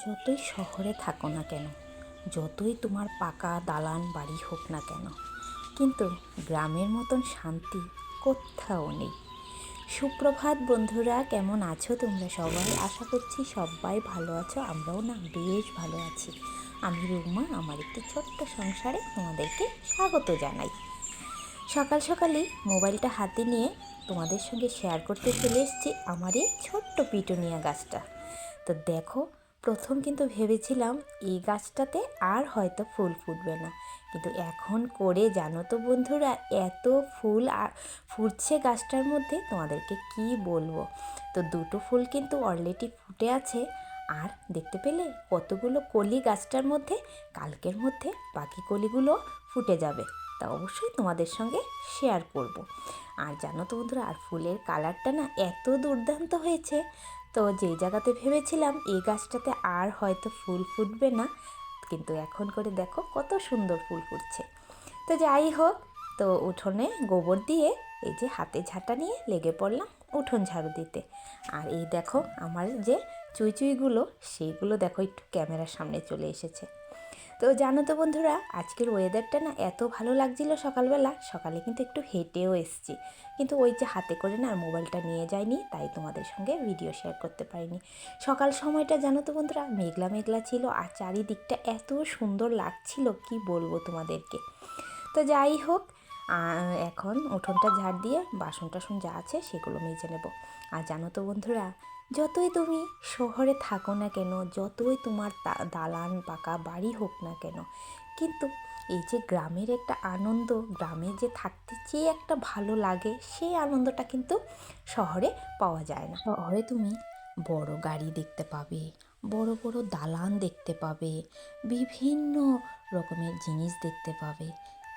যতই শহরে থাকো না কেন, যতই তোমার পাকা দালান বাড়ি হোক না কেন, কিন্তু গ্রামের মতন শান্তি কোথাও নেই। সুপ্রভাত বন্ধুরা, কেমন আছো তোমরা সবাই? আশা করছি সবাই ভালো আছো, আমরাও না বেশ ভালো আছি। আমি রুমা, আমার একটি ছোট্ট সংসারে তোমাদেরকে স্বাগত জানাই। সকাল সকালই মোবাইলটা হাতে নিয়ে তোমাদের সঙ্গে শেয়ার করতে চলে এসেছি আমার এই ছোট্ট পিটুনিয়া গাছটা। তো দেখো প্রথম কিন্তু ভেবেছিলাম এই গাছটাতে আর হয়তো ফুল ফুটবে না। কিন্তু এখন করে জানো তো বন্ধুরা, এত ফুল আর ফুটছে গাছটার মধ্যে, তোমাদেরকে কি বলব? তো দুটো ফুল কিন্তু অলরেডি ফুটে আছে। আর দেখতে পেলে কতগুলো কলি গাছটার মধ্যে, কালকের মধ্যে বাকি কলিগুলো ফুটে যাবে। তা অবশ্যই তোমাদের সঙ্গে শেয়ার করব। আর জানো তো বন্ধুরা, আর ফুলের কালারটা না এত দুর্দান্ত হয়েছে। তো যে জায়গাতে ভেবেছিলাম এই গাছটাতে আর হয়তো ফুল ফুটবে না, কিন্তু এখন করে দেখো কত সুন্দর ফুল ফুটছে। তো যাই হোক, তো উঠোনে গোবর দিয়ে এই যে হাতে ঝাঁটা নিয়ে লেগে পড়লাম উঠোন ঝাড়ু দিতে। আর এই দেখো আমার যে চুইচুইগুলো সেইগুলো দেখো একটু ক্যামেরার সামনে চলে এসেছে। তো জানো তো বন্ধুরা, আজকের ওয়েদারটা না এত ভালো লাগছিল সকালবেলা, সকালে কিন্তু একটু হেঁটেও এসছি। কিন্তু ওই যে হাতে করে না মোবাইলটা নিয়ে যায়নি তাই তোমাদের সঙ্গে ভিডিও শেয়ার করতে পারিনি। সকাল সময়টা জানো তো বন্ধুরা, মেঘলা মেঘলা ছিল আর চারিদিকটা এত সুন্দর লাগছিল, কি বলব তোমাদেরকে। তো যাই হোক এখন উঠোনটা ঝাড় দিয়ে বাসন টাসন যা আছে সেগুলো মেজে নেব। আর জানো তো বন্ধুরা যতই তুমি শহরে থাকো না কেন, যতই তোমার দালান পাকা বাড়ি হোক না কেন, কিন্তু এই যে গ্রামের একটা আনন্দ, গ্রামে যে থাকতে যে একটা ভালো লাগে, সেই আনন্দটা কিন্তু শহরে পাওয়া যায় না। শহরে তুমি বড় গাড়ি দেখতে পাবে, বড় বড় দালান দেখতে পাবে, বিভিন্ন রকমের জিনিস দেখতে পাবে।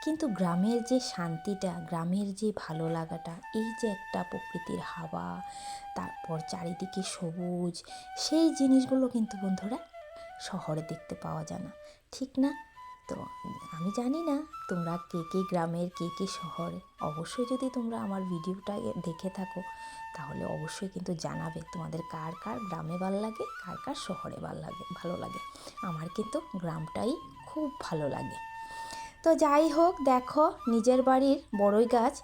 কিন্তু গ্রামের যে শান্তিটা, গ্রামের যে ভালো লাগাটা, এই যে একটা প্রকৃতির হাওয়া, তারপর চারিদিকে সবুজ, সেই জিনিসগুলো কিন্তু বন্ধুরা শহরে দেখতে পাওয়া যায় না। ঠিক না? তো আমি জানি না তোমরা কে কে গ্রামের, কে কে শহরে। অবশ্যই যদি তোমরা আমার ভিডিওটা দেখে থাকো, তাহলে অবশ্যই কিন্তু জানাবে তোমাদের কার কার গ্রামে ভালো লাগে, কার কার শহরে ভালো লাগে ভালো লাগে। আমার কিন্তু গ্রামটাই খুব ভালো লাগে। তো যাই হোক, দেখো নিজের বাড়ির বড়ই গাছ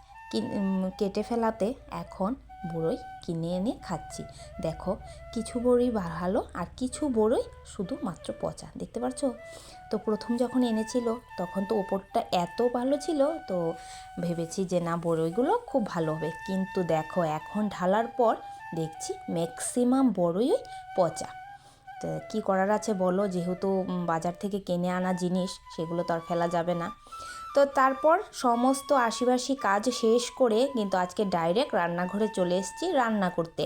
কেটে ফেলাতে এখন বড়ই কিনে এনে খাচ্ছি। দেখো কিছু বড়ই ভালো আর কিছু বড়ই শুধুমাত্র পচা, দেখতে পাচ্ছ তো প্রথম যখন এনেছিল তখন তো ওপরটা এত ভালো ছিল তো ভেবেছি যে না, বড়ইগুলো খুব ভালো হবে। কিন্তু দেখো এখন ঢালার পর দেখছি ম্যাক্সিমাম বড়ই পচা। কী করার আছে বলো? যেহেতু বাজার থেকে কিনে আনা জিনিস, সেগুলো তো আর ফেলা যাবে না। তো তারপর সমস্ত আশিবাসী কাজ শেষ করে কিন্তু আজকে ডাইরেক্ট রান্নাঘরে চলে এসেছি রান্না করতে।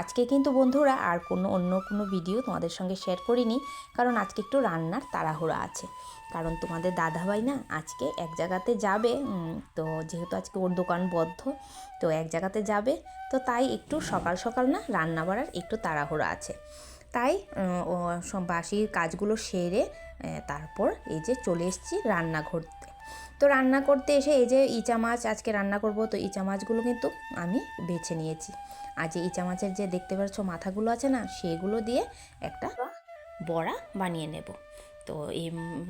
আজকে কিন্তু বন্ধুরা আর কোনো, অন্য কোনো ভিডিও তোমাদের সঙ্গে শেয়ার করিনি, কারণ আজকে একটু রান্নার তাড়াহুড়া আছে। কারণ তোমাদের দাদাভাই না আজকে এক জায়গাতে যাবে তো যেহেতু আজকে ওর দোকান বদ্ধ, তো এক জায়গাতে যাবে, তো তাই একটু সকাল সকাল না রান্না বাড়ার একটু তাড়াহুড়া আছে। তাই বাসির কাজগুলো সেরে তারপর এই যে চলে এসেছি রান্না করতে তো রান্না করতে এসে এই যে ইচা মাছ, আজকে রান্না করব, তো ইচা মাছগুলো কিন্তু আমি বেছে নিয়েছি। আর যে ইচা মাছের যে দেখতে পাচ্ছ মাথাগুলো আছে না, সেগুলো দিয়ে একটা বড়া বানিয়ে নেব। তো এই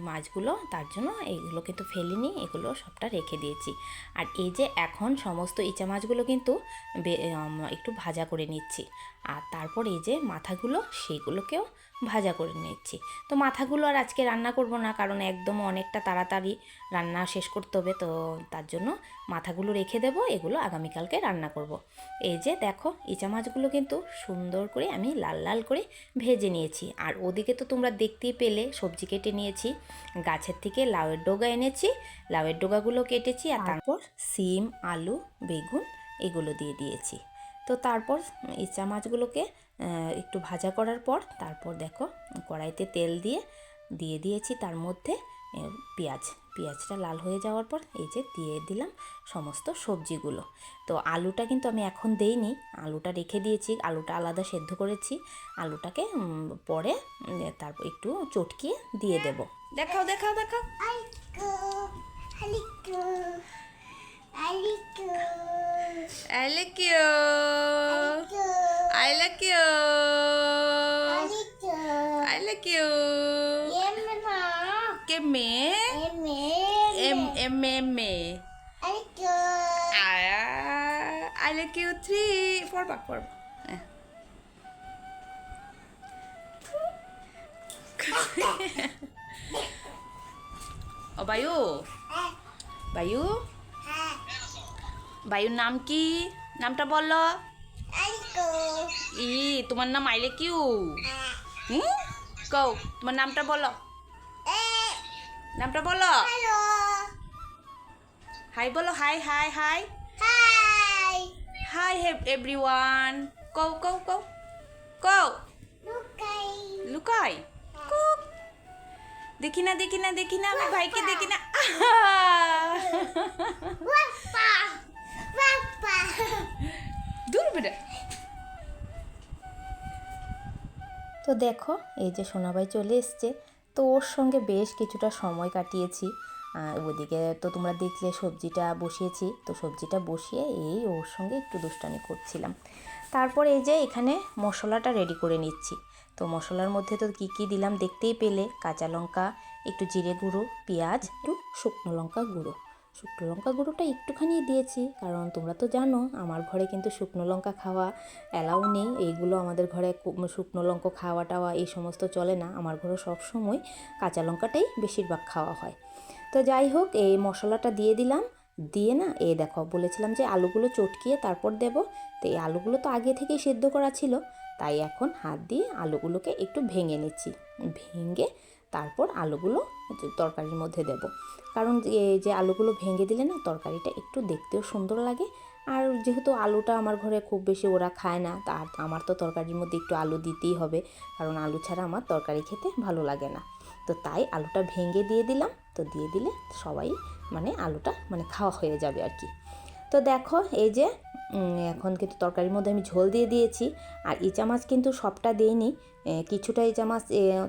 মাছগুলো তার জন্য এইগুলো কিন্তু ফেলিনি, এগুলো সবটা রেখে দিয়েছি। আর এই যে এখন সমস্ত ইচা মাছগুলো কিন্তু একটু ভাজা করে নিচ্ছি। আর তারপর এই যে মাথাগুলো সেগুলোকেও ভাজা করে নিচ্ছি তো মাথাগুলো আর আজকে রান্না করব না কারণ একদম অনেকটা তাড়াতাড়ি রান্না শেষ করতে হবে। তো তার জন্য মাথাগুলো রেখে দেবো এগুলো আগামীকালকে রান্না করব। এই যে দেখো ইচা মাছগুলো কিন্তু সুন্দর করে আমি লাল লাল করে ভেজে নিয়েছি। আর ওদিকে তো তোমরা দেখতেই পেলে সবজি কেটে নিয়েছি গাছের থেকে লাউয়ের ডোগা এনেছি লাউয়ের ডোগাগুলো কেটেছি আর তারপর সিম আলু বেগুন এগুলো দিয়ে দিয়েছি। তো তারপর ইচা মাছগুলোকে একটু ভাজা করার পর তারপর দেখো কড়াইতে তেল দিয়ে দিয়ে দিয়েছি তার মধ্যে পেঁয়াজ। পেঁয়াজটা লাল হয়ে যাওয়ার পর এই যে দিয়ে দিলাম সমস্ত সবজিগুলো। তো আলুটা কিন্তু আমি এখন দেইনি আলুটা রেখে দিয়েছি আলুটা আলাদা সেদ্ধ করেছি আলুটাকে পরে তারপর একটু চটকিয়ে দিয়ে দেব। দেখাও দেখাও দেখাও। aliko, I like you. I like you. I like like you. M M M A. Haliku. Ah, I like you three. Four back, four back. Eh. ও বায়ু বায়ু বায়ুর নাম কি নামটা বলো Haliku. ই তোমার নাম আইলে কিউ হুম? কও তোমার নামটা বলো. নামটা বলো। হাই বলো hi hi hi. Hi. Hi everyone. কও কও কও কও. লুকাই। কুক। দেখি না দেখি না দেখি না আমি ভাইকে দেখি না. দূর বেটা। তো দেখো, এই যে সোনাবাই চলে এসছে। তো ওর সঙ্গে বেশ কিছুটা সময় কাটিয়েছি। ওদিকে তো তোমরা দেখলে সবজিটা বসিয়েছি। তো সবজিটা বসিয়ে এই ওর সঙ্গে একটু দুষ্টানি করছিলাম। তারপর এই যে এখানে মশলাটা রেডি করে নিচ্ছি। তো মশলার মধ্যে তো কী কী দিলাম দেখতেই পেলে। কাঁচা লঙ্কা, একটু জিরে গুঁড়ো, পেঁয়াজ, একটু শুকনো লঙ্কা গুঁড়ো। শুকনো লঙ্কা গুঁড়োটা একটুখানি দিয়েছি, কারণ তোমরা তো জানো আমার ঘরে কিন্তু শুকনো লঙ্কা খাওয়া অ্যালাউ নেই। এইগুলো আমাদের ঘরে শুকনো লঙ্কা খাওয়া টাওয়া এই সমস্ত চলে না। আমার ঘরে সবসময় কাঁচা লঙ্কাটাই বেশিরভাগ খাওয়া হয়। তো যাই হোক, এই মশলাটা দিয়ে দিলাম। দিয়ে না এ দেখো, বলেছিলাম যে আলুগুলো চটকিয়ে তারপর দেব। তো এই আলুগুলো তো আগে থেকেই সেদ্ধ করা ছিল। তাই এখন হাত দিয়ে আলুগুলোকে একটু ভেঙে নিচ্ছি। ভেঙে তারপর আলুগুলো তরকারির মধ্যে দেব। কারণ যে আলুগুলো ভেঙে দিলে না তরকারিটা একটু দেখতেও সুন্দর লাগে। আর যেহেতু আলুটা আমার ঘরে খুব বেশি ওরা খায় না, তা আর আমার তো তরকারির মধ্যে একটু আলু দিতেই হবে। কারণ আলু ছাড়া আমার তরকারি খেতে ভালো লাগে না। তো তাই আলুটা ভেঙে দিয়ে দিলাম। তো দিয়ে দিলে সবাই মানে আলুটা মানে খাওয়া হয়ে যাবে আর কি। তো দেখো এই যে এখন কিন্তু তরকারির মধ্যে আমি ঝোল দিয়ে দিয়েছি। আর ইচা মাছ কিন্তু সবটা দিইনি। এ, কিছুটা ইচা মাছ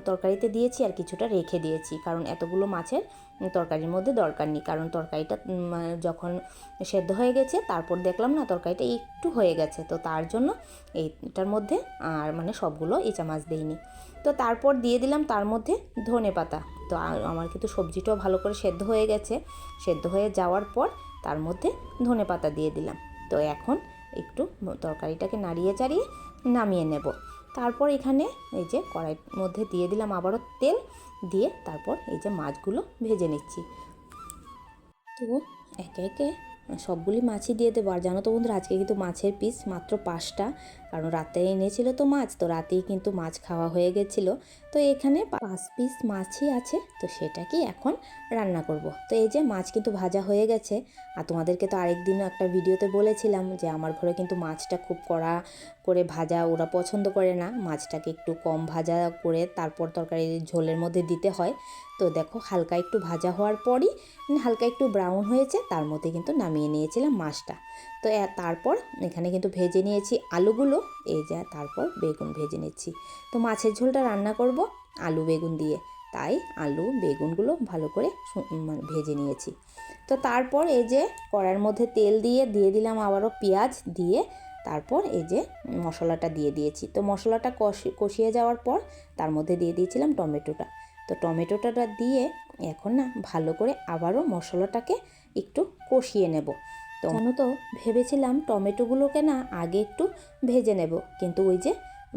তরকারিতে দিয়েছি আর কিছুটা রেখে দিয়েছি। কারণ এতগুলো মাছের তরকারির মধ্যে দরকার নেই। কারণ তরকারিটা যখন সেদ্ধ হয়ে গেছে তারপর দেখলাম না তরকারিটা একটু হয়ে গেছে। তো তার জন্য এইটার মধ্যে আর মানে সবগুলো ইচা মাছ দিইনি। তো তারপর দিয়ে দিলাম তার মধ্যে ধনে পাতা। তো আমার কিন্তু সবজিটাও ভালো করে সেদ্ধ হয়ে গেছে। সেদ্ধ হয়ে যাওয়ার পর তার মধ্যে ধনে পাতা দিয়ে দিলাম। তো এখন একটু তরকারিটাকে নাড়িয়ে চাড়িয়ে নামিয়ে নেব। তারপর এখানে এই যে কড়াইয়ের মধ্যে দিয়ে দিলাম আবারও তেল, দিয়ে তারপর এই যে মাছগুলো ভেজে নিচ্ছি। তো একে একে সবগুলি মাছই দিয়ে দেবো। আর জানো তো বন্ধুরা, আজকে কিন্তু মাছের পিস মাত্র পাঁচটা। কারণ রাতে এনেছিল তো মাছ, তো রাতেই কিন্তু মাছ খাওয়া হয়ে গেছিল। তো এখানে পাঁচ পিস মাছই আছে, তো সেটাকে এখন রান্না করব। তো এই যে মাছ কিন্তু ভাজা হয়ে গেছে, আর তোমাদেরকে তো আরেকদিনও একটা ভিডিওতে বলেছিলাম যে আমার ঘরে কিন্তু মাছটা খুব কড়া করে ভাজা ওরা পছন্দ করে না। মাছটাকে একটু কম ভাজা করে তারপর তরকারির ঝোলের মধ্যে দিতে হয়। তো দেখো হালকা একটু ভাজা হওয়ার পরই, হালকা একটু ব্রাউন হয়েছে, তার মধ্যে কিন্তু নামিয়ে নিয়েছিলাম মাছটা। তো তারপর এখানে কিন্তু ভেজে নিয়েছি আলুগুলো। এই যা, তারপর বেগুন ভেজে নিচ্ছি। তো মাছের ঝোলটা রান্না করব আলু বেগুন দিয়ে। তাই আলু বেগুনগুলো ভালো করে মানে ভেজে নিয়েছি। তো তারপর এই যে কড়ার মধ্যে তেল দিয়ে দিয়ে দিলাম আবারও পেঁয়াজ দিয়ে। তারপর এই যে মশলাটা দিয়ে দিয়েছি। তো মশলাটা কষি, কষিয়ে যাওয়ার পর তার মধ্যে দিয়ে দিয়েছিলাম টমেটোটা। তো টমেটোটা দিয়ে এখন না ভালো করে আবারও মশলাটাকে একটু কষিয়ে নেব। তো জানো তো, ভেবেছিলাম টমেটোগুলোকে না আগে একটু ভেজে নেব, কিন্তু ওই যে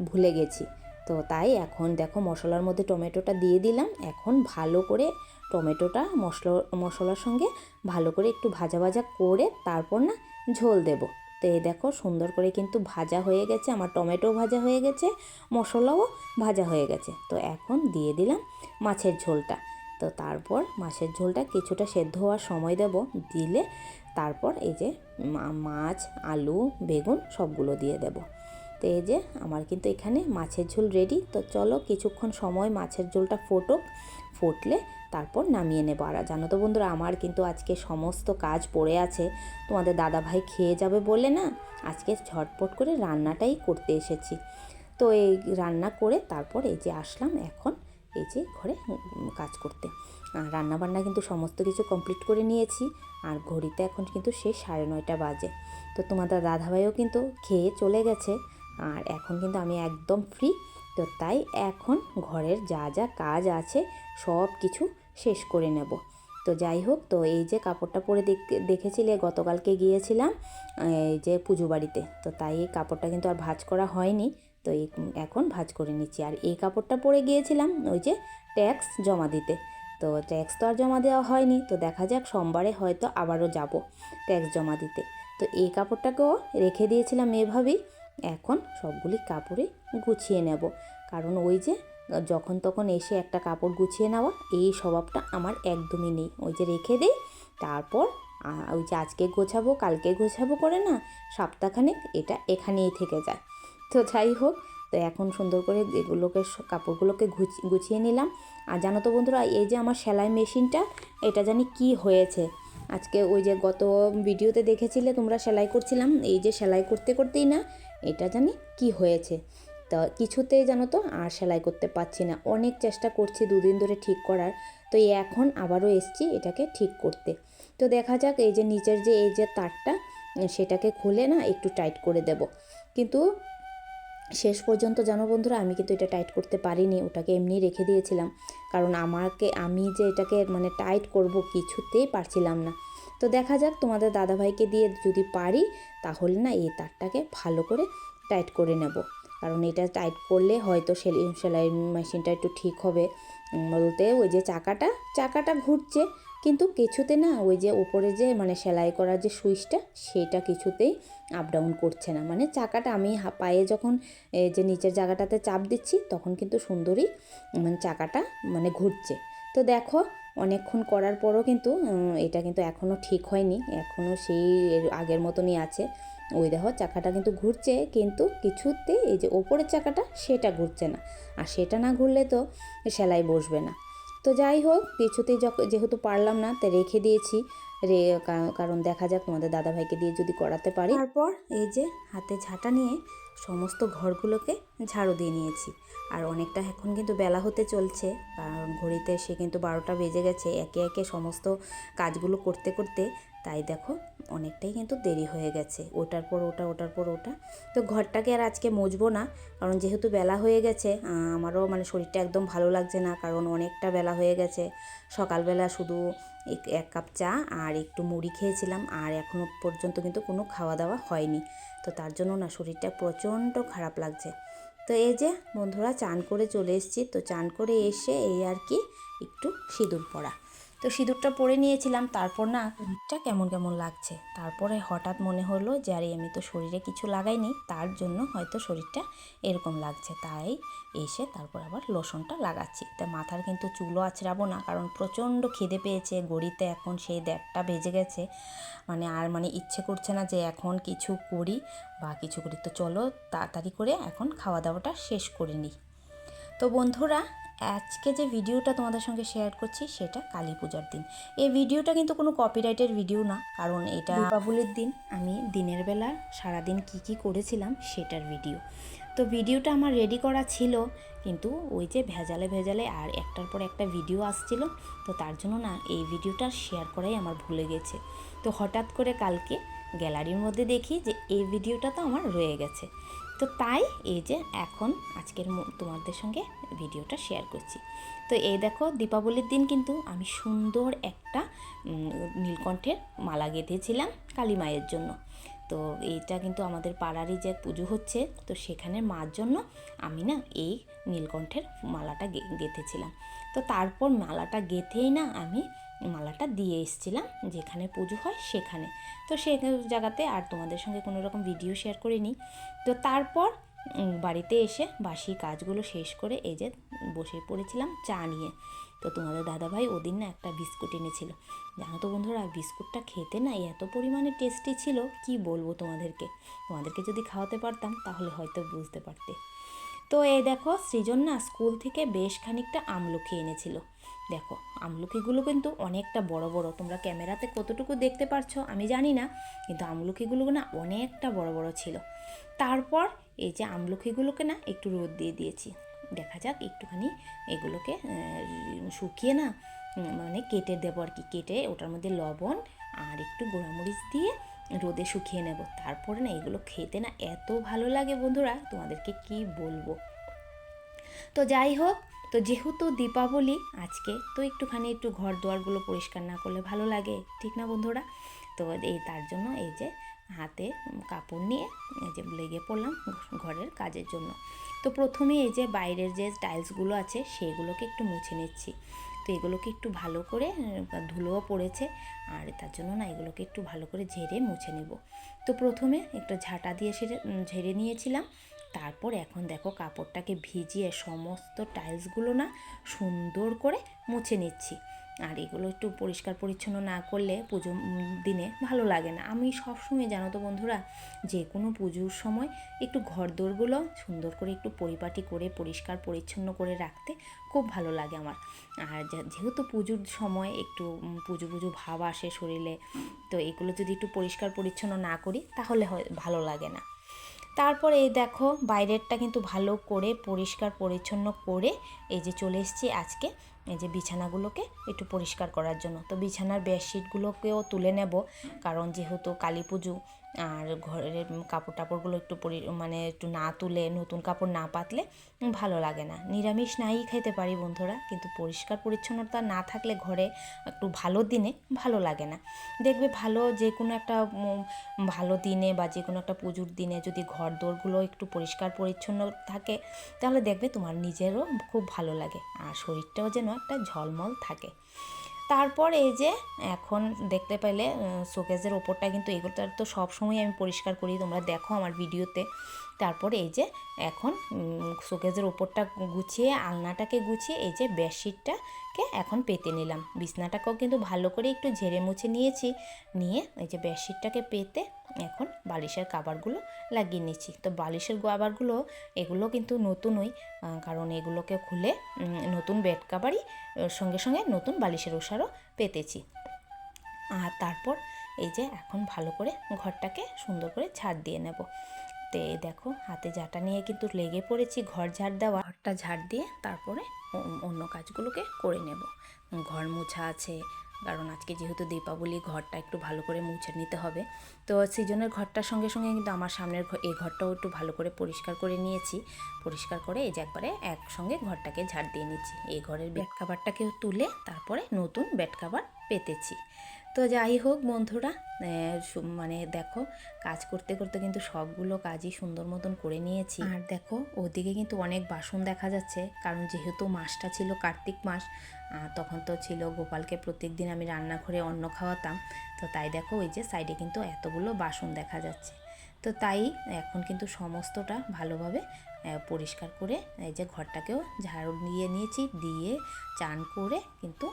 ভুলে গেছি। তো তাই এখন দেখো মশলার মধ্যে টমেটোটা দিয়ে দিলাম, এখন ভালো করে টমেটোটা মশলা, মশলার সঙ্গে ভালো করে একটু ভাজা ভাজা করে তারপর না ঝোল দেব। তো এই দেখো সুন্দর করে কিন্তু ভাজা হয়ে গেছে, আমার টমেটো ভাজা হয়ে গেছে, মশলাও ভাজা হয়ে গেছে। তো এখন দিয়ে দিলাম মাছের ঝোলটা। তো তারপর মাছের ঝোলটা কিছুটা সেদ্ধ হওয়ার সময় দেব, দিলে তারপর এই যে মাছ, আলু, বেগুন সবগুলো দিয়ে দেব। তো এই যে আমার কিন্তু এখানে মাছের ঝোল রেডি তো চলো কিছুক্ষণ সময় মাছের ঝোলটা ফোটুক, ফুটলে তারপর নামিয়ে নেব। আর জানো তো বন্ধুরা, আমার কিন্তু আজকে সমস্ত কাজ পড়ে আছে। তোমাদের দাদা ভাই খেয়ে যাবে বলে না, আজকে ঝটপট করে রান্নাটাই করতে এসেছি। তো এই রান্না করে তারপর এই যে আসলাম এখন এই যে ঘরে কাজ করতে। রান্নাবান্না কিন্তু সমস্ত কিছু কমপ্লিট করে নিয়েছি। আর ঘড়িতে এখন কিন্তু সে সাড়ে নয়টা বাজে। তো তোমাদের দাদাভাইও কিন্তু খেয়ে চলে গেছে। আর এখন কিন্তু আমি একদম ফ্রি তো তাই এখন ঘরের যা যা কাজ আছে সব কিছু শেষ করে নেব। তো যাই হোক, তো এই যে কাপড়টা পরে দেখেছিলে, গতকালকে গিয়েছিলাম, এই যে পুজো বাড়িতে। তো তাই এই কাপড়টা কিন্তু আর ভাঁজ করা হয়নি। তো এই এখন ভাঁজ করে নিচ্ছি। আর এই কাপড়টা পরে গিয়েছিলাম ওই যে ট্যাক্স জমা দিতে। তো ট্যাক্স তো আর জমা দেওয়া হয়নি, তো দেখা যাক সোমবারে হয়তো আবারও যাব ট্যাক্স জমা দিতে। তো এই কাপড়টাকেও রেখে দিয়েছিলাম এভাবেই, এখন সবগুলি কাপড়ে গুছিয়ে নেব। কারণ ওই যে যখন তখন এসে একটা কাপড় গুছিয়ে নেওয়া, এই স্বভাবটা আমার একদমই নেই। ওই যে রেখে দিই, তারপর ওই যে আজকে গোছাবো, কালকে গোছাবো করে না, সপ্তাহখানেক এটা এখানেই থেকে যায়। তো যাই হোক তো এখন সুন্দর করে এগুলোকে কাপড়গুলোকে গুছি- গুছিয়ে নিলাম। আর জানো তো বন্ধুরা, এই যে আমার সেলাই মেশিনটা, এটা জানি কি হয়েছে? আজকে ওই যে গত ভিডিওতে দেখেছিলে, তোমরা সেলাই করছিলাম, এই যে সেলাই করতে করতেই না, এটা জানি কি হয়েছে? তো কিছুতেই জানো তো, আর সেলাই করতে পারছি না। অনেক চেষ্টা করছি দুদিন ধরে ঠিক করার, তো এখন আবারও এসছি এটাকে ঠিক করতে। তো দেখা যাক, এই যে নিচের যে, এই যে তারটা, সেটাকে খুলে না একটু টাইট করে দেব। কিন্তু শেষ পর্যন্ত জানো বন্ধুরা, আমি কিন্তু এটা টাইট করতে পারিনি, ওটাকে এমনি রেখে দিয়েছিলাম। কারণ আমাকে, আমি যে এটাকে মানে টাইট করব কিছুতেই পারছিলাম না। তো দেখা যাক তোমাদের দাদাভাইকে দিয়ে যদি পারি, তাহলে না এই তারটাকে ভালো করে টাইট করে নেব। কারণ এটা টাইট করলে হয়তো সেলাই সেলাই মেশিনটা একটু ঠিক হবে। বলতে ওই যে চাকাটা চাকাটা ঘুরছে কিন্তু কিছুতে না ওই যে উপরে যে মানে সেলাই করার যে সুইচটা, সেটা কিছুতেই আপ ডাউন করছে না। মানে চাকাটা আমি পায়ে যখন যে নিচের জায়গাটাতে চাপ দিচ্ছি, তখন কিন্তু সুন্দরই মানে চাকাটা মানে ঘুরছে। তো দেখো, অনেকক্ষণ করার পরও কিন্তু এটা কিন্তু এখনও ঠিক হয়নি। এখনও সেই আগের মতনই আছে। ওই দেখো, চাকাটা কিন্তু ঘুরছে, কিন্তু কিছুতে এই যে ওপরের চাকাটা, সেটা ঘুরছে না। আর সেটা না ঘুরলে তো সেলাই বসবে না। তো যাই হোক, কিছুতেই যেহেতু পারলাম না তাই রেখে দিয়েছি। রে কারণ দেখা যাক তোমাদের দাদাভাইকে দিয়ে যদি করাতে পারি। তারপর এই যে হাতে ঝাঁটা নিয়ে সমস্ত ঘরগুলোকে ঝাড়ু দিয়ে নিয়েছি। আর অনেকটা এখন কিন্তু বেলা হতে চলছে, কারণ ঘড়িতে সে কিন্তু বারোটা বেজে গেছে। একে একে সমস্ত কাজগুলো করতে করতে তাই দেখো অনেকটাই কিন্তু দেরি হয়ে গেছে। ওটার পর ওটা, ওটার পর ওটা। তো ঘরটাকে আর আজকে মুছবো না, কারণ যেহেতু বেলা হয়ে গেছে আমারও মানে শরীরটা একদম ভালো লাগছে না, কারণ অনেকটা বেলা হয়ে গেছে। সকালবেলা শুধু এক- কাপ চা আর একটু মুড়ি খেয়েছিলাম, আর এখনও পর্যন্ত কিন্তু কোনো খাওয়া দাওয়া হয়নি। তো তার জন্য না শরীরটা প্রচণ্ড খারাপ লাগছে। তো এই যে বন্ধুরা, চান করে চলে এসেছি। তো চান করে এসে এই আর কি একটু সিঁদুর পরা তো সিঁদুরটা পরে নিয়েছিলাম, তারপর না শরীরটা কেমন কেমন লাগছে। তারপরে হঠাৎ মনে হলো যে, আরে, আমি তো শরীরে কিছু লাগাইনি, তার জন্য হয়তো শরীরটা এরকম লাগছে। তাই এসে তারপর আবার লোশনটা লাগাচ্ছি। তা মাথার কিন্তু চুলও আছড়াবো না, কারণ প্রচণ্ড খিদে পেয়েছে, গড়িতে এখন সেই দেড়টা বেজে গেছে। মানে আর মানে ইচ্ছে করছে না যে, এখন কিছু করি বা কিছু করি। তো চলো তাড়াতাড়ি করে এখন খাওয়া দাওয়াটা শেষ করে নিই। তো বন্ধুরা আজকে যে ভিডিওটা তোমাদের সঙ্গে শেয়ার করছি সেটা কালী পূজার দিন। এই ভিডিওটা কিন্তু কোনো কপিরাইটের ভিডিও না, কারণ এটা দীপাবলির দিন। আমি দিনের বেলা সারাদিন কি কি করেছিলাম সেটার ভিডিও তো ভিডিওটা আমার রেডি করা ছিল, কিন্তু ওই যে ভেজালে ভেজালে আর একটার পর একটা ভিডিও আসছিল, তো তার জন্য না এই ভিডিওটা শেয়ার করাই আমার ভুলে গেছে। তো হঠাৎ করে কালকে গ্যালারির মধ্যে দেখি যে এই ভিডিওটা তো আমার রয়ে গেছে। তো তাই এই যে এখন আজকের তোমাদের সঙ্গে ভিডিওটা শেয়ার করছি। তো এই দেখো, দীপাবলির দিন কিন্তু আমি সুন্দর একটা নীলকণ্ঠের মালা গেঁথেছিলাম কালী মায়ের জন্য। তো এইটা কিন্তু আমাদের পাড়ারই যে পুজো হচ্ছে, তো সেখানে মার জন্য আমি না এই নীলকণ্ঠের মালাটা গেঁথেছিলাম। তো তারপর মালাটা গেঁথেই না আমি মালাটা দিয়ে এসেছিলাম, যেখানে পুজো হয় সেখানে। তো সে জায়গাতে আর তোমাদের সঙ্গে কোনো রকম ভিডিও শেয়ার করিনি। তো তারপর বাড়িতে এসে বাসি কাজগুলো শেষ করে এই যে বসে পড়েছিলাম চা নিয়ে। তো তোমাদের দাদাভাই ওদিন না একটা বিস্কুট এনেছিল। জানো তো বন্ধুরা, বিস্কুটটা খেতে না এত পরিমাণে টেস্টি ছিল, কি বলব তোমাদেরকে? তোমাদেরকে যদি খাওয়াতে পারতাম, তাহলে হয়তো বুঝতে পারতে। তো এই দেখো, সৃজন না স্কুল থেকে বেশ খানিকটা আমলকি এনেছিল। দেখো আমলকিগুলো কিন্তু অনেকটা বড় বড়। তোমরা ক্যামেরাতে কতটুকু দেখতে পারছ আমি জানি না, কিন্তু আমলকিগুলো না অনেকটা বড় বড় ছিল। তারপর এই যে আমলকিগুলোকে না একটু রোদ দিয়ে দিয়েছি। দেখা যাক একটুখানি এগুলোকে শুকিয়ে না মানে কেটে দেবো আর কি। কেটে ওটার মধ্যে লবণ আর একটু গোড়ামরিচ দিয়ে রোদে শুকিয়ে নেব। তারপরে না এগুলো খেতে না এত ভালো লাগে বন্ধুরা, তোমাদেরকে কি বলব? তো যাই হোক, তো যেহেতু দীপাবলি, আজকে তো একটুখানি একটু ঘর দুয়ারগুলো পরিষ্কার না করলে ভালো লাগে, ঠিক না বন্ধুরা? তো এই তার জন্য এই যে হাতে কাপড় নিয়ে এই যে লেগে পড়লাম ঘরের কাজের জন্য। তো প্রথমে এই যে বাইরের যে টাইলসগুলো আছে, সেগুলোকে একটু মুছে নিচ্ছি। তো এগুলোকে একটু ভালো করে ধুলোও পড়েছে। আর তার জন্য না এগুলোকে একটু ভালো করে ঝেড়ে মুছে নেব। তো প্রথমে একটা ঝাঁটা দিয়ে সেটা ঝেড়ে নিয়েছিলাম। তারপর এখন দেখো কাপড়টাকে ভিজিয়ে সমস্ত টাইলসগুলো না সুন্দর করে মুছে নিচ্ছি। আর এগুলো একটু পরিষ্কার পরিচ্ছন্ন না করলে পুজো দিনে ভালো লাগে না। আমি সবসময়, জানো তো বন্ধুরা, যে কোনো পুজোর সময় একটু ঘর দোরগুলো সুন্দর করে একটু পরিপাটি করে, পরিষ্কার পরিচ্ছন্ন করে রাখতে খুব ভালো লাগে আমার। আর যেহেতু পুজোর সময় একটু পুজো পুজো ভাব আসে শরীরে, তো এগুলো যদি একটু পরিষ্কার পরিচ্ছন্ন না করি, তাহলে ভালো লাগে না। তারপরে এই দেখো, বাইরেরটা কিন্তু ভালো করে পরিষ্কার পরিচ্ছন্ন করে এই যে চলে এসেছি আজকে। এই যে বিছানাগুলোকে একটু পরিষ্কার করার জন্য। তো বিছানার বেডশিটগুলোকেও তুলে নেব, কারণ যেহেতু কালী পুজো আর ঘরের কাপড় টাপড়গুলো একটু পরি মানে একটু না তুলে, নতুন কাপড় না পাতলে ভালো লাগে না। নিরামিষ নাই খেতে পারি বন্ধুরা, কিন্তু পরিষ্কার পরিচ্ছন্নতা না থাকলে ঘরে একটু ভালো দিনে ভালো লাগে না। দেখবে ভালো যে কোনো একটা ভালো দিনে বা যে কোনো একটা পুজোর দিনে যদি ঘর দোরগুলো একটু পরিষ্কার পরিচ্ছন্ন থাকে, তাহলে দেখবে তোমার নিজেরও খুব ভালো লাগে, আর শরীরটাও যেন একটা ঝলমল থাকে। তারপর এই যে এখন দেখতে পেলে শোকেজের ওপরটা কিন্তু এগুলোটা তো সবসময় আমি পরিষ্কার করি, তোমরা দেখো আমার ভিডিওতে। তারপর এই যে এখন শোকেজের ওপরটা গুছিয়ে, আলনাটাকে গুছিয়ে এই যে বেডশিটটাকে এখন পেতে নিলাম। বিছনাটাকেও কিন্তু ভালো করে একটু ঝেড়ে মুছে নিয়েছি। নিয়ে এই যে বেডশিটটাকে পেতে এখন বালিশের কাবারগুলো লাগিয়ে নিচ্ছি। তো বালিশের কাবারগুলো এগুলো কিন্তু নতুনই কারণ এগুলোকে খুলে নতুন বেড কাবারই সঙ্গে সঙ্গে নতুন বালিশের ওষারও পেতেছি। আর তারপর এই যে এখন ভালো করে ঘরটাকে সুন্দর করে ঝাড় দিয়ে নেব। তো এই দেখো, হাতে ঝাঁটা নিয়ে কিন্তু লেগে পড়েছি, ঘর ঝাড় দেওয়া ঘরটা ঝাড় দিয়ে তারপরে অন্য কাজগুলোকে করে নেব। ঘর মোছা আছে, কারণ আজকে যেহেতু দীপাবলি, ঘরটা একটু ভালো করে মুছে নিতে হবে। তো সিজনের ঘরটার সঙ্গে সঙ্গে কিন্তু আমার সামনের এই ঘরটাও একটু ভালো করে পরিষ্কার করে নিয়েছি। পরিষ্কার করে এই যে একবারে একসঙ্গে ঘরটাকে ঝাড় দিয়ে নিচ্ছি। এই ঘরের বেড কাভারটাকেও তুলে তারপরে নতুন বেড কাভার পেতেছি। তো যাই হোক বন্ধুরা মানে দেখো, কাজ করতে করতে কিন্তু সবগুলো কাজই সুন্দর মতন করে নিয়েছি। আর দেখো, ওদিকে কিন্তু অনেক বাসন দেখা যাচ্ছে, কারণ যেহেতু মাসটা ছিল কার্তিক মাস তখন তো ছিল গোপালকে প্রত্যেক দিন আমি রান্নাঘরে অন্ন খাওয়াতাম। তো তাই দেখো, ওই যে সাইডে কিন্তু এতগুলো বাসন দেখা যাচ্ছে। তো তাই এখন কিন্তু সমস্তটা ভালোভাবে পরিষ্কার করে, এই যে ঘরটাকেও ঝাড়ু দিয়ে নিয়েছি, দিয়ে চান করে কিন্তু,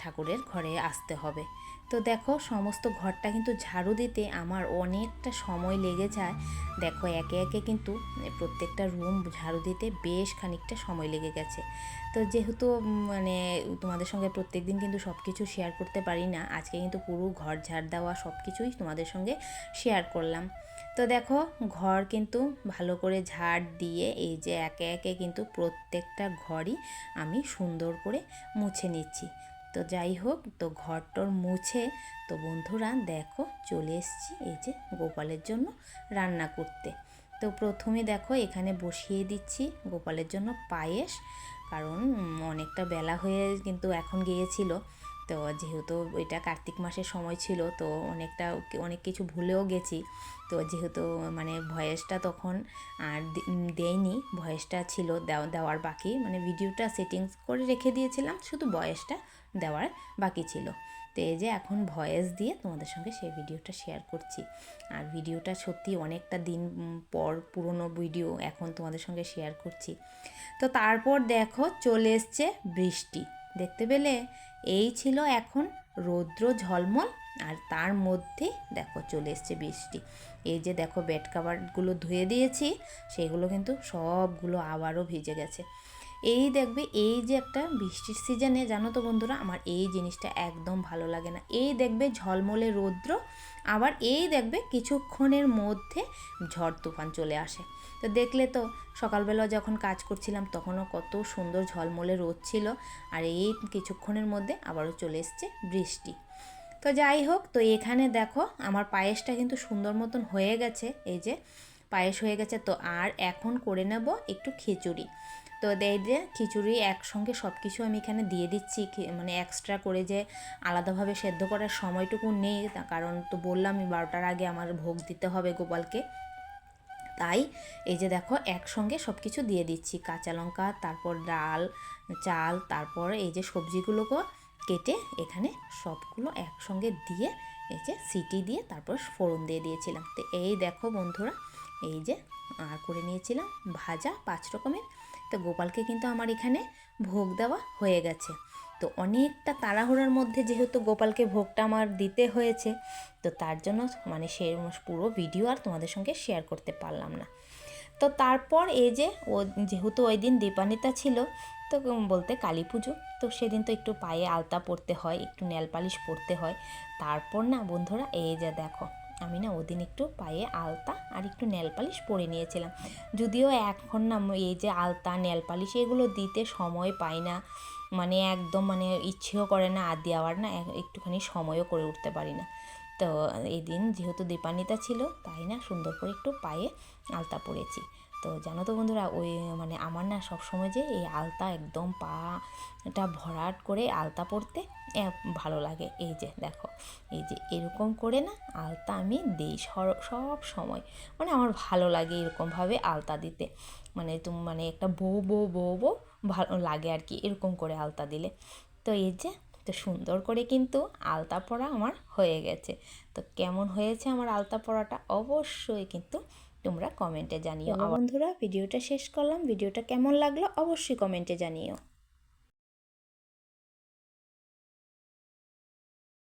ঠাকুরের ঘরে আসতে হবে। তো দেখো, সমস্ত ঘরটা কিন্তু ঝাড়ু দিতে আমার অনেকটা সময় লেগে যায়। দেখো, একে একে কিন্তু প্রত্যেকটা রুম ঝাড়ু দিতে বেশ খানিকটা সময় লেগে গেছে। তো যেহেতু মানে তোমাদের সঙ্গে প্রত্যেক দিন কিন্তু সব কিছু শেয়ার করতে পারি না, আজকে কিন্তু পুরো ঘর ঝাড় দেওয়া সব কিছুই তোমাদের সঙ্গে শেয়ার করলাম। তো দেখো, ঘর কিন্তু ভালো করে ঝাড় দিয়ে এই যে একে একে কিন্তু প্রত্যেকটা ঘরই আমি সুন্দর করে মুছে নিচ্ছি। তো যাই হোক, তো ঘরটর মুছে, তো বন্ধুরা দেখো চলে এসছি এই যে গোপালের জন্য রান্না করতে। তো প্রথমে দেখো এখানে বসিয়ে দিচ্ছি গোপালের জন্য পায়েস, কারণ অনেকটা বেলা হয়ে কিন্তু এখন গিয়েছিল। তো যেহেতু এটা কার্তিক মাসের সময় ছিল, তো অনেকটা অনেক কিছু ভুলেও গেছি। তো যেহেতু মানে ভয়েসটা তখন আর দেয়নি, ভয়েসটা ছিল, দেওয়া- দেওয়ার বাকি। মানে ভিডিওটা সেটিংস করে রেখে দিয়েছিলাম, শুধু ভয়েসটা দেওয়ার বাকি ছিল। তো এই যে এখন ভয়েস দিয়ে তোমাদের সঙ্গে সেই ভিডিওটা শেয়ার করছি। আর ভিডিওটা সত্যি অনেকটা দিন পর পুরনো ভিডিও এখন তোমাদের সঙ্গে শেয়ার করছি। তো তারপর দেখো চলে এসছে বৃষ্টি। দেখতে পেলে? এই ছিল এখন রৌদ্র ঝলমল আর তার মধ্যে দেখো চলে এসছে বৃষ্টি। এই যে দেখো বেড কাভারগুলো ধুয়ে দিয়েছি, সেগুলো কিন্তু সবগুলো আবারও ভিজে গেছে। এই দেখবে, এই যে একটা বৃষ্টির সিজনে, জানো তো বন্ধুরা, আমার এই জিনিসটা একদম ভালো লাগে না। এই দেখবে ঝলমলে রৌদ্র, আবার এই দেখবে কিছুক্ষণের মধ্যে ঝড় তুফান চলে আসে। তো দেখলে তো, সকালবেলা যখন কাজ করছিলাম, তখনও কত সুন্দর ঝলমলে রোদ ছিল, আর এই কিছুক্ষণের মধ্যে আবারও চলে এসছে বৃষ্টি। তো যাই হোক, তো এখানে দেখো, আমার পায়েসটা কিন্তু সুন্দর মতন হয়ে গেছে, এই যে পায়েস হয়ে গেছে, তো আর এখন করে নেব একটু খিচুড়ি। তো এই যে খিচুড়ি একসঙ্গে সব কিছু আমি এখানে দিয়ে দিচ্ছি মানে এক্সট্রা করে যে আলাদাভাবে সেদ্ধ করার সময়টুকু নেই কারণ তো বললাম বারোটার আগে আমার ভোগ দিতে হবে গোপালকে। তাই এই যে দেখো একসঙ্গে সব কিছু দিয়ে দিচ্ছি, কাঁচা লঙ্কা, তারপর ডাল, চাল, তারপর এই যে সবজিগুলোকে কেটে এখানে সবগুলো একসঙ্গে দিয়ে এই যে সিটি দিয়ে তারপর ফোড়ন দিয়ে দিয়েছিলাম। তো এই দেখো বন্ধুরা, এই যে আর করে নিয়েছিলাম, ভাজা পাঁচ রকমের তো গোপালকে কিন্তু আমার এখানে ভোগ দেওয়া হয়ে গেছে। তো অনেকটা তাড়াহুড়োর মধ্যে যেহেতু গোপালকে ভোগটা আমার দিতে হয়েছে, তো তার জন্য মানে সে পুরো ভিডিও আর তোমাদের সঙ্গে শেয়ার করতে পারলাম না। তো তারপর এই যে ও যেহেতু ওই দিন দীপান্বিতা ছিল, তো বলতে কালী পুজো, তো সেদিন তো একটু পায়ে আলতা পরতে হয়, একটু নেল পালিশ পরতে হয়। তারপর না বন্ধুরা এই যে দেখো আমি না ওদিন একটু পায়ে আলতা আর একটু নেল পালিশ পরে নিয়েছিলাম। যদিও এখন না এই যে আলতা, নেল পালিশ এগুলো দিতে সময় পাই না। মানে একদম মানে ইচ্ছেও করে না, আর দেওয়ার না একটুখানি সময়ও করে উঠতে পারি না। তো এদিন দিন যেহেতু দীপান্বিতা ছিল, তাই না সুন্দর করে একটু পায়ে আলতা পরেছি। তো জানো তো বন্ধুরা, ওই মানে আমার না সবসময় যে এই আলতা একদম পাটা ভরাট করে আলতা পরতে ভালো লাগে। এই যে দেখো, এই যে এরকম করে না আলতা আমি দিই সব সময়। মানে আমার ভালো লাগে এরকমভাবে আলতা দিতে। মানে তুমি মানে একটা বউ বউ বউ বউ ভালো লাগে আর কি এরকম করে আলতা দিলে। তো এই যে, তো সুন্দর করে কিন্তু আলতা পরা আমার হয়ে গেছে। তো কেমন হয়েছে আমার আলতা পরাটা? অবশ্যই কিন্তু তোমরা কমেন্টে জানিও। বন্ধুরা ভিডিওটা শেষ করলাম। ভিডিওটা কেমন লাগল অবশ্যই কমেন্টে জানিও।